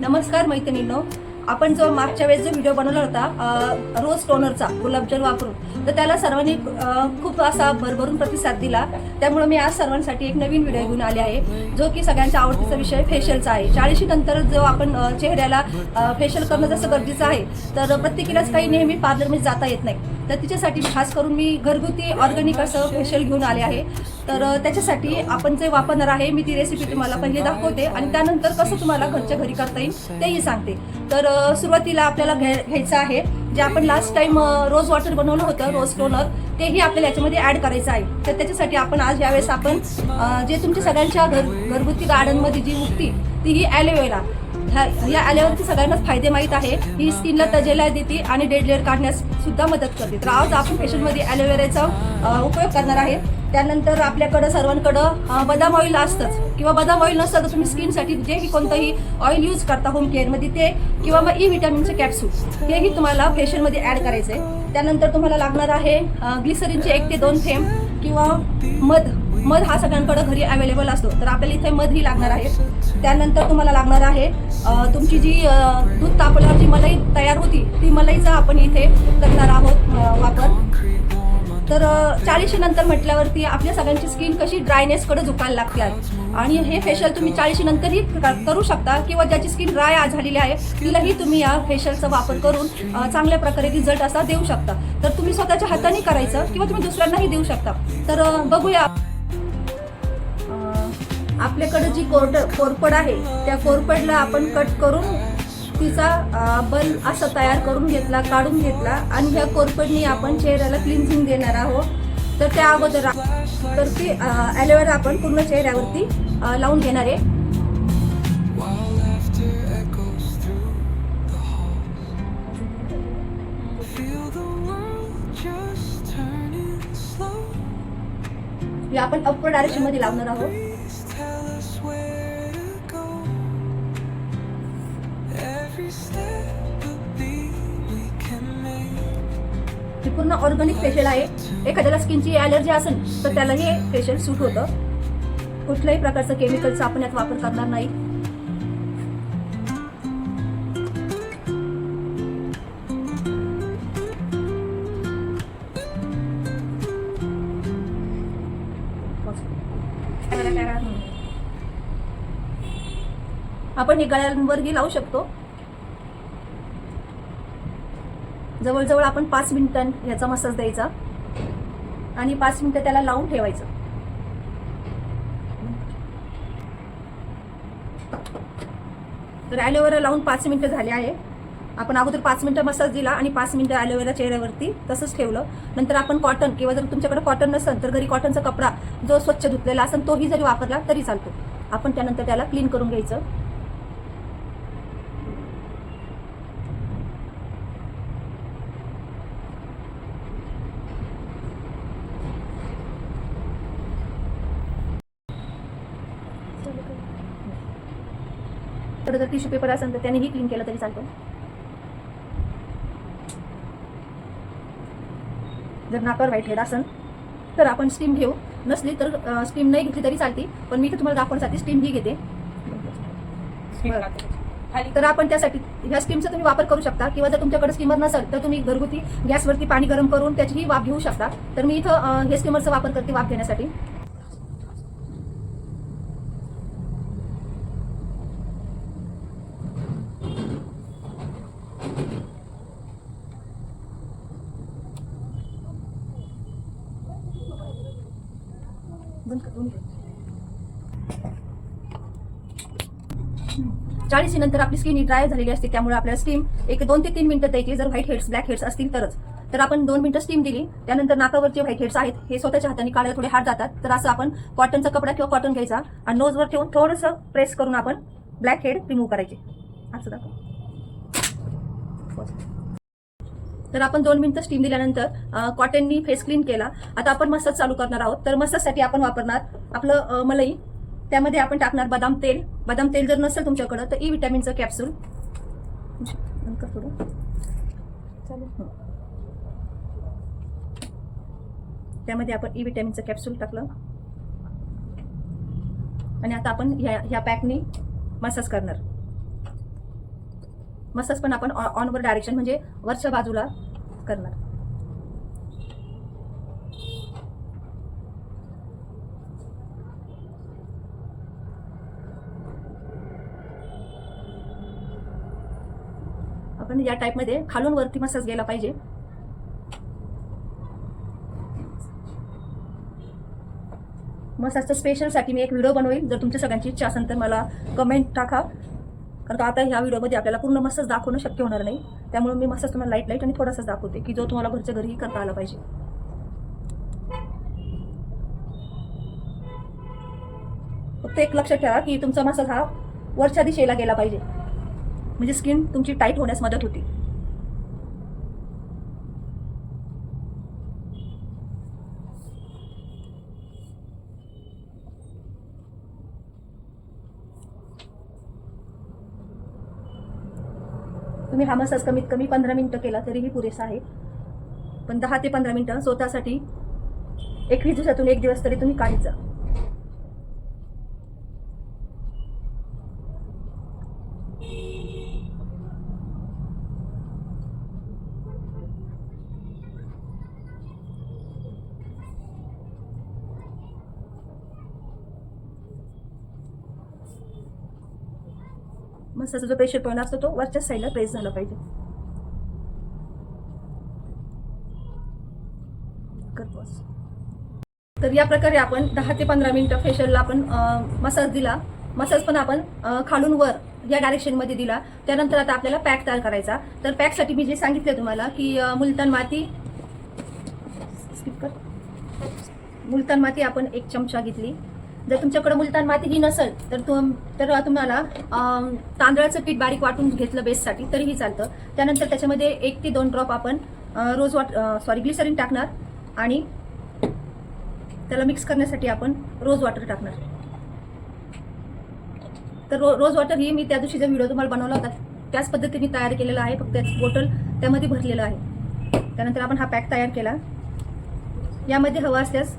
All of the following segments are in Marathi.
नमस्कार मैत्रिणींनो. आपण जो मागच्या वेळेस जो व्हिडिओ बनवला होता रोज टोनरचा गुलाबजल वापरून तर त्याला सर्वांनी खूप असा भरभरून प्रतिसाद दिला. त्यामुळे मी आज सर्वांसाठी एक नवीन व्हिडिओ घेऊन आले आहे जो की सगळ्यांच्या आवडतीचा विषय फेशियलचा आहे. चाळीशी नंतर जो आपण चेहऱ्याला फेशियल करणं जसं गरजेचं आहे तर प्रत्येकीलाच काही नेहमी पार्लरमध्ये जाता येत नाही. तर तिच्यासाठी खास करून मी घरगुती ऑर्गॅनिक असं फेशियल घेऊन आले आहे. तर त्याच्यासाठी आपण जे वापरणार आहे मी ती रेसिपी तुम्हाला पहिले दाखवते आणि त्यानंतर कसं तुम्हाला घरच्या घरी करता येईल तेही सांगते. तर सुरुवातीला आपल्याला घ्या घ्यायचं आहे. जे आपण लास्ट टाइम रोज वॉटर बनवलं होतं रोज टोनर तेही आपल्याला याच्यामध्ये ऍड करायचं आहे. तर त्याच्यासाठी आपण आज यावेळेस आपण जे तुमच्या सगळ्यांच्या घर घरगुती गार्डनमध्ये जी उगती तीही ॲलोवेरा ह्या या ॲलोवेराचे सगळ्यांनाच फायदे माहीत आहे. ही स्किनला तजेला देते आणि डेड लेअर काढण्यास सुद्धा मदत करते तर आज आपण फेशियलमध्ये ॲलोवेराचा उपयोग करणार आहे. त्यानंतर आपल्याकडं सर्वांकडं बदाम ऑइल असतंच. किंवा बदाम ऑइल नसतं तर तुम्ही स्किनसाठी जेही कोणतंही ऑइल यूज करता होम केअरमध्ये ते किंवा मग ई विटॅमिनचे कॅप्सूल हेही तुम्हाला फेशियलमध्ये ॲड करायचं आहे त्यानंतर तुम्हाला लागणार आहे ग्लिसरीनचे एक ते दोन थेंब किंवा मध. मध हा सगळ्यांकडं घरी अवेलेबल असतो. तर आपल्याला इथे मध ही लागणार आहे. त्यानंतर तुम्हाला लागणार आहे तुमची जी दूध तापल्यावर जी मलाई तयार होती ती मलाईचा आपण इथे करणार आहोत वापर. तर चाळीशी नंतर म्हटल्यावरती आपल्या सगळ्यांची स्किन कशी ड्रायनेसकडे झुकायला लागते आणि हे फेशियल तुम्ही चाळीशी नंतरही करू शकता किंवा ज्याची स्किन ड्राय झालेली आहे तिलाही तुम्ही या फेशियलचा वापर करून चांगल्या प्रकारे रिझल्ट असा देऊ शकता. तर तुम्ही स्वतःच्या हाताने करायचं किंवा तुम्ही दुसऱ्यांनाही देऊ शकता. तर बघूया. आपल्याकडे जी कोरड कोरपड आहे त्या कोरपडला आपण कट करून तिचा बल असा तयार करून घेतला काढून घेतला आणि ह्या कोरपडनी आपण चेहऱ्याला क्लिन्झिंग देणार आहोत. तर त्या अगोदर तर ती ॲलोवेरा आपण पूर्ण चेहऱ्यावरती लावून घेणार आहे. आपण अपर डायरेक्शनमध्ये लावणार आहोत. ही पूर्ण ऑर्गॅनिक फेशियल आहे. एखाद्याला स्किनची ॲलर्जी असेल तर त्याला हे फेशियल सूट होतं. कुठल्याही प्रकारचं केमिकलचा आपण यात वापर करणार नाही. आपण हे गळ्यांवरही लावू शकतो. जवळजवळ आपण पाच मिनटं ह्याचा मसाज द्यायचा. आणि पाच मिनिटं त्याला लावून ठेवायचं. तर ॲलोवेरा लावून पाच मिनिटं झाले आहे. आपण अगोदर पाच मिनिटं मसाज दिला आणि पाच मिनिटं ॲलोवेरा चेहऱ्यावरती तसंच ठेवलं. नंतर आपण कॉटन किंवा जर तुमच्याकडे कॉटन नसेल तर घरी कॉटनचा कपडा जो स्वच्छ धुतलेला असेल तोही जरी वापरला तरी चालतो. आपण त्यानंतर त्याला क्लीन करून घ्यायचं. तर जर टिश्यू पेपर असेल तर त्यानेही क्लीन केलं तरी चालतं. जर नाकावर व्हाईट हेड असेल तर आपण स्टीम घेऊ. नसली तर स्टीम नाही घेतली तरी चालते पण मी इथे तुम्हाला दाखवण्यासाठी स्टीम ही घेते. तर आपण त्यासाठी ह्या स्टीमचा तुम्ही वापर करू शकता किंवा जर तुमच्याकडे स्टीमर नसेल तर तुम्ही घरगुती गॅसवरती पाणी गरम करून त्याचीही वाफ घेऊ शकता. तर मी इथं हे स्टीमरचा वापर करते वाफ घेण्यासाठी बंद कर, दोन मिनिट. चाळीस नंतर आपली स्किन ड्राय झालेली असते त्यामुळे आपल्याला स्टीम एक दोन ते तीन मिनिटं द्यायची जर व्हाईट हेड्स ब्लॅक हेड्स असतील तरच. तर आपण दोन मिनिटं स्टीम दिली त्यानंतर नाकावरचे व्हाईट हेड्स आहेत हे स्वतःच्या हाताने काढायला थोडे हात जातात. तर असं आपण कॉटनचा कपडा किंवा कॉटन घ्यायचा आणि नोजवर ठेवून थोडंसं प्रेस करून आपण ब्लॅक हेड रिमूव्ह करायचे. असं दाखव. तर आपण दोन मिनिटं स्टीम दिल्यानंतर कॉटननी फेस क्लीन केला. आता आपण मसाज चालू करणार आहोत. तर मसाजसाठी आपण वापरणार आपलं मलई मलाई. त्यामध्ये आपण टाकणार बदाम तेल. बदाम तेल जर नसेल तुमच्याकडं तर ई विटॅमिनचं कॅप्सूल थोडं. चालेल. त्यामध्ये आपण ई विटॅमिनचं कॅप्सूल टाकलं. आणि आता आपण ह्या ह्या पॅकनी मसाज करणार. मसाज पण आपण ऑनवर डायरेक्शन म्हणजे वरच्या बाजूला करणार. आपण या टाईपमध्ये खालून वरती मसाज गेला पाहिजे. मसाजच्या स्पेशलसाठी मी एक व्हिडिओ बनवेल. जर तुमच्या सगळ्यांची इच्छा असेल तर मला कमेंट टाका. कारण का आता ह्या व्हिडिओमध्ये आपल्याला पूर्ण मसाज दाखवणं शक्य होणार नाही. त्यामुळे मी मसाज तुम्हाला लाइट लाइट आणि थोडासाच दाखवते की जो तुम्हाला घरच्या घरीही करता आला पाहिजे. फक्त एक लक्षात ठेवा की तुमचा मसाज हा वरच्या दिशेला गेला पाहिजे. म्हणजे स्किन तुमची टाईट होण्यास मदत होती. तुम्ही हा मसाज कमीत कमी पंधरा मिनटं केला तरीही पुरेसा आहे. पण दहा ते पंधरा मिनटं स्वतःसाठी एकवीस दिवसातून एक दिवस तरी तुम्ही काढीत जा. मसाजचा जो प्रेशर पॉईंट असतो तो वरच्या साईडला प्रेस झाला पाहिजे. तर या प्रकारे आपण दहा ते पंधरा मिनिटं फेशियलला आपण मसाज दिला. मसाज पण आपण खालून वर या डायरेक्शनमध्ये दिला. त्यानंतर आता आपल्याला पॅक तयार करायचा. तर पॅकसाठी मी जे सांगितलं तुम्हाला की मुलतान माती स्किप कर. मुलतान माती आपण एक चमचा घेतली. जर तुमच्याकडे मुलतान माती ही नसेल तर तुम तर तुम्हाला तांदळाचं पीठ बारीक वाटून घेतलं बेससाठी तरीही चालतं. त्यानंतर त्याच्यामध्ये एक ते दोन ड्रॉप आपण रोज वॉट सॉरी ग्लिसरीन टाकणार आणि त्याला मिक्स करण्यासाठी आपण रोज वॉटर टाकणार. तर रो रोज वॉटर ही मी त्या दिवशी जो व्हिडिओ तुम्हाला बनवला होता त्याच पद्धतीने तयार केलेला आहे. फक्त बॉटल त्यामध्ये भरलेलं आहे. त्यानंतर आपण हा पॅक तयार केला. यामध्ये हवा असल्यास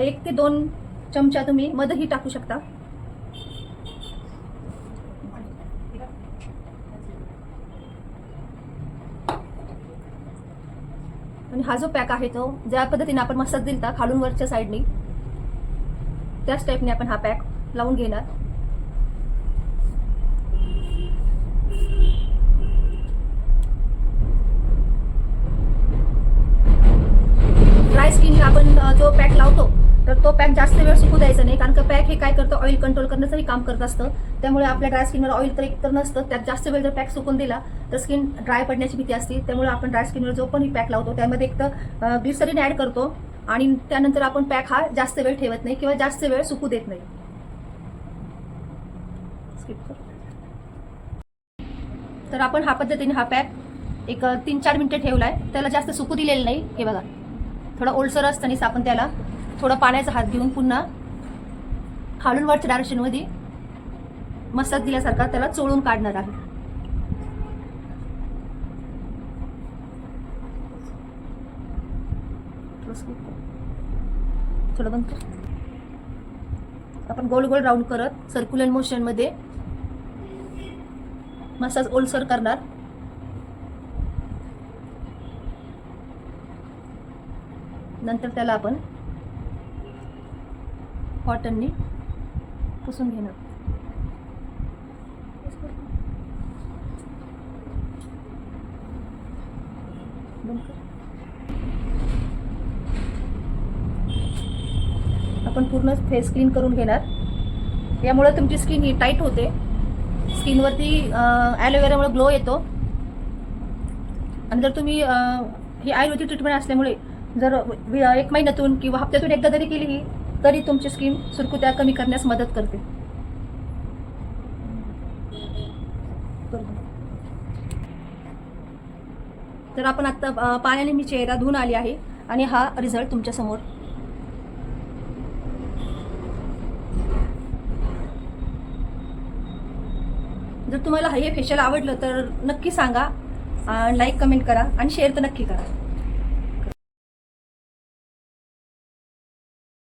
एक ते दोन चमचा तुम्ही मधही टाकू शकता. आणि हा जो पॅक आहे तो ज्या पद्धतीने आपण मसाज दिलता खालून वरच्या साईडनी त्याच टाईपने आपण हा पॅक लावून घेणार ड्राय स्किनला आपण अ, जो पॅक लावतो तर तो पॅक जास्त वेळ सुकू द्यायचा नाही कारण का पॅक हे काय करतं? ऑइल कंट्रोल करण्याचंही काम करत असतं. त्यामुळे आपल्या ड्राय स्किनवर ऑइल तर एक तर नसतं. त्यात जास्त वेळ जर पॅक सुकून दिला तर स्किन ड्राय पडण्याची भीती असते. त्यामुळे आपण ड्राय स्किनवर जो पण पॅक लावतो त्यामध्ये एक तर ग्लिसरीन ॲड करतो आणि त्यानंतर आपण पॅक हा जास्त वेळ ठेवत नाही किंवा जास्त वेळ सुकू देत नाही. तर आपण हा पद्धतीने हा पॅक एक तीन चार मिनिटं ठेवलाय. त्याला जास्त सुकू दिलेलं नाही. हे बघा. थोडा ओलसर असतानाच आपण त्याला. थोडा पाण्याचा हात घेऊन पुन्हा खालून वरच्या डायरेक्शनमध्ये मसाज दिल्यासारखा त्याला चोळून काढणार आहे. थोडं skip बंद आपण गोल गोल राऊंड करत सर्क्युलर मोशनमध्ये मसाज ओलसर करणार. नंतर त्याला आपण कॉटननी पुसून घेणार. आपण पूर्ण फेस क्लीन करून घेणार. यामुळे तुमची स्किन ही टाईट होते. स्किनवरती ॲलोवेरामुळे ग्लो येतो. आणि जर तुम्ही ही आयुर्वेदिक ट्रीटमेंट असल्यामुळे जर एक महिन्यातून किंवा हप्त्यातून एकदा तरी केली ही तरी तुमची स्किन सुरकुत्या कमी करण्यास मदत करते. तर आपण आता पाण्याने मी चेहरा धुवून आली आहे आणि हा रिझल्ट तुमच्यासमोर. जर तुम्हाला हे फेशियल आवडलं तर नक्की सांगा लाईक कमेंट करा आणि शेअर तर नक्की करा.